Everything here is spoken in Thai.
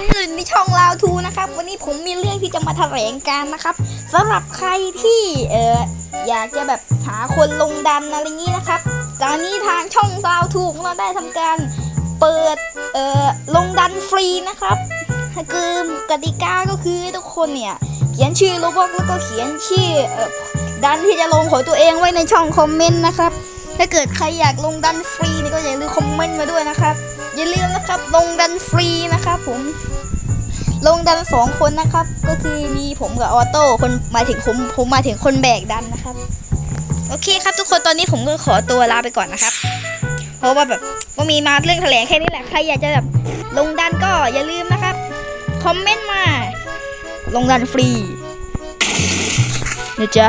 อื่ในช่องลาวทูนะครับ วันนี้ผมมีเรื่องที่จะมาแถลงการนะครับสำหรับใครที่เอออยากจะแบบหาคนลงดันอะไรงี้นะครับ ตอนนี้ทางช่องลาวทูของเราได้ทำการเปิดเอ่อลงดันฟรีนะครับคือกติกาก็คือทุกคนเนี่ยเขียนชื่อโลบอกแล้วก็เขียนชื่อเอ่อดันที่จะลงของตัวเองไว้ในช่องคอมเมนต์นะครับ ถ้าเกิดใครอยากลงดันฟรีนี่ก็อย่าลืมคอมเมนต์มาด้วยนะครับ อย่าลืมนะครับลงดันฟรีนะครับผมลงดันสองคนนะครับ ก็คือมีผมกับออโต้คนมาถึงผมผมมาถึงคนแบกดันนะครับ โอเคครับทุกคนตอนนี้ผมก็ขอตัวลาไปก่อนนะครับ เพราะว่าแบบว่มีมาเรื่องแถลงแค่นี้แหละใครอยากจะแบบลงดันก็อย่าลืมนะครับคอมเมนต์มา ลงดันฟรีนะจ๊ะ